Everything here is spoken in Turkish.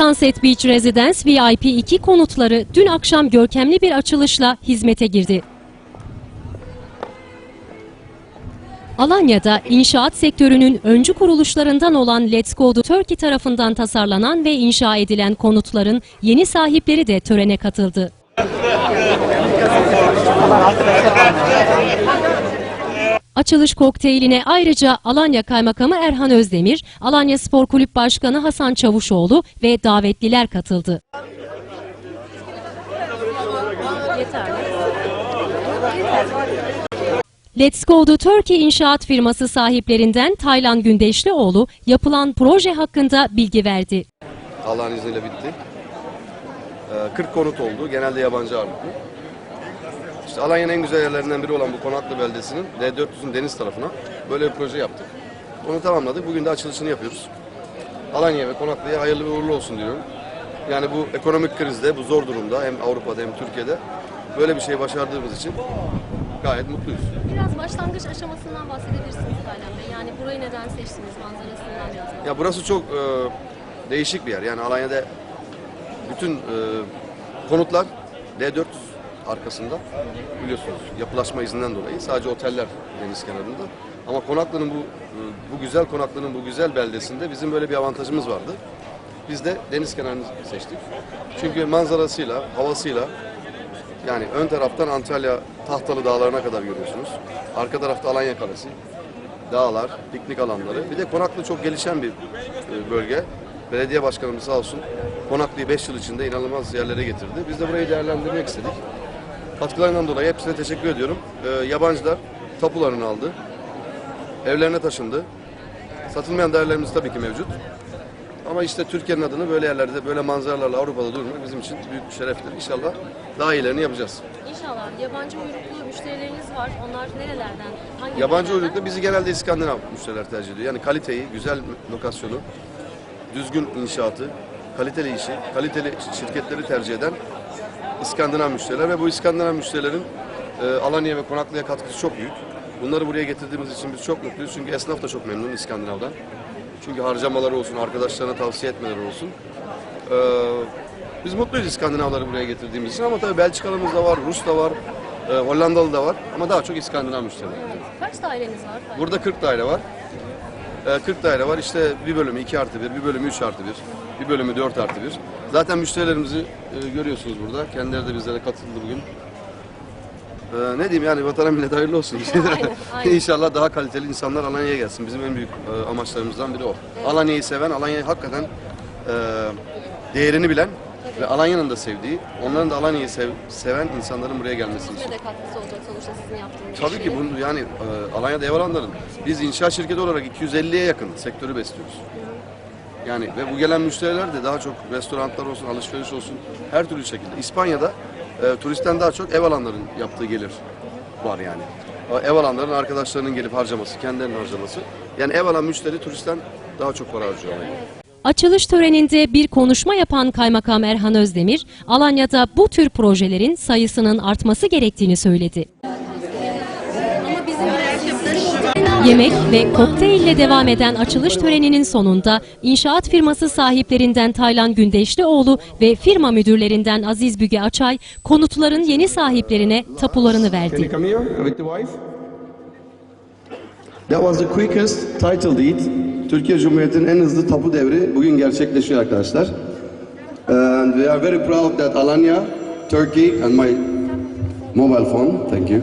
Sunset Beach Residence VIP 2 konutları dün akşam görkemli bir açılışla hizmete girdi. Alanya'da inşaat sektörünün öncü kuruluşlarından olan Let's Go Turkey tarafından tasarlanan ve inşa edilen konutların yeni sahipleri de törene katıldı. Açılış kokteyline ayrıca Alanya Kaymakamı Erhan Özdemir, Alanya Spor Kulüp Başkanı Hasan Çavuşoğlu ve davetliler katıldı. Let's Go to Turkey inşaat firması sahiplerinden Taylan Gündeşlioğlu yapılan proje hakkında bilgi verdi. Allah'ın izniyle bitti. Ee, 40 konut oldu. Genelde yabancı ağırlıklı. İşte Alanya'nın en güzel yerlerinden biri olan bu Konaklı beldesinin D400'ün deniz tarafına böyle bir proje yaptık. Onu tamamladık. Bugün de açılışını yapıyoruz. Alanya ve Konaklı'ya hayırlı ve uğurlu olsun diyorum. Yani bu ekonomik krizde, bu zor durumda hem Avrupa'da hem Türkiye'de böyle bir şey başardığımız için gayet mutluyuz. Biraz başlangıç aşamasından bahsedebilirsiniz Taylan Bey. Yani burayı neden seçtiniz manzarasından biraz. Ya burası çok e, değişik bir yer. Yani Alanya'da bütün e, konutlar D400 arkasında biliyorsunuz yapılaşma izinden dolayı sadece oteller deniz kenarında. Ama Konaklı'nın bu bu güzel Konaklı'nın bu güzel beldesinde bizim böyle bir avantajımız vardı. Biz de deniz kenarını seçtik. Çünkü manzarasıyla, havasıyla yani ön taraftan Antalya Tahtalı Dağları'na kadar görüyorsunuz. Arka tarafta Alanya Kalesi, dağlar, piknik alanları. Bir de Konaklı çok gelişen bir e, bölge. Belediye başkanımız sağ olsun Konaklı'yı 5 yıl içinde inanılmaz yerlere getirdi. Biz de burayı değerlendirmek istedik. Katkılarından dolayı hepsine teşekkür ediyorum. E, yabancılar tapularını aldı. Evlerine taşındı. Satılmayan değerlerimiz tabii ki mevcut. Ama işte Türkiye'nin adını böyle yerlerde, böyle manzaralarla Avrupa'da durmak bizim için büyük bir şereftir. İnşallah daha iyilerini yapacağız. İnşallah yabancı uyruklu müşterileriniz var. Onlar nerelerden? Hangi Yabancı ülkelerden? uyrukta bizi genelde İskandinav müşteriler tercih ediyor. Yani kaliteyi, güzel lokasyonu, düzgün inşaatı, kaliteli işi, kaliteli şirketleri tercih eden İskandinav müşteriler ve bu İskandinav müşterilerin e, Alanya ve Konaklı'ya katkısı çok büyük. Bunları buraya getirdiğimiz için biz çok mutluyuz çünkü esnaf da çok memnun İskandinav'dan. Çünkü harcamaları olsun, arkadaşlarına tavsiye etmeleri olsun. E, biz mutluyuz İskandinavları buraya getirdiğimiz için ama tabii Belçikalı'mız da var, Rus da var, e, Hollandalı da var ama daha çok İskandinav müşteriler. Kaç daireniz var? Burada 40 daire var. Ee, 40 daire var. İşte bir bölümü 2 artı 1, bir bölümü 3 artı 1, bir bölümü 4 artı 1. Zaten müşterilerimizi e, görüyorsunuz burada. Kendileri de bizlere katıldı bugün. Ee, ne diyeyim yani vatana millet hayırlı olsun. Aynen, aynen. İnşallah daha kaliteli insanlar Alanya'ya gelsin. Bizim en büyük e, amaçlarımızdan biri o. Alanya'yı seven, Alanya'yı hakikaten e, değerini bilen ve Alanya'nın da sevdiği, onların da Alanya'yı sev- seven insanların buraya gelmesi için. Size de katkısı olacak sonuçta sizin yaptığınız Tabii ki bunu yani e, Alanya'da ev alanların biz inşaat şirketi olarak 250'ye yakın sektörü besliyoruz. Yani ve bu gelen müşteriler de daha çok restoranlar olsun, alışveriş olsun her türlü şekilde. İspanya'da e, turistten daha çok ev alanların yaptığı gelir var yani. E, Ev alanların arkadaşlarının gelip harcaması, kendilerinin harcaması. Yani ev alan müşteri turistten daha çok para harcıyor Alanya'da. Açılış töreninde bir konuşma yapan Kaymakam Erhan Özdemir, Alanya'da bu tür projelerin sayısının artması gerektiğini söyledi. Yemek ve kokteylle devam eden açılış töreninin sonunda inşaat firması sahiplerinden Taylan Gündeşlioğlu ve firma müdürlerinden Aziz Büge Açay konutların yeni sahiplerine tapularını verdi. That was the quickest title deed. Türkiye Cumhuriyeti'nin en hızlı tapu devri bugün gerçekleşiyor arkadaşlar. And we are very proud that Alanya, Turkey and my mobile phone, thank you.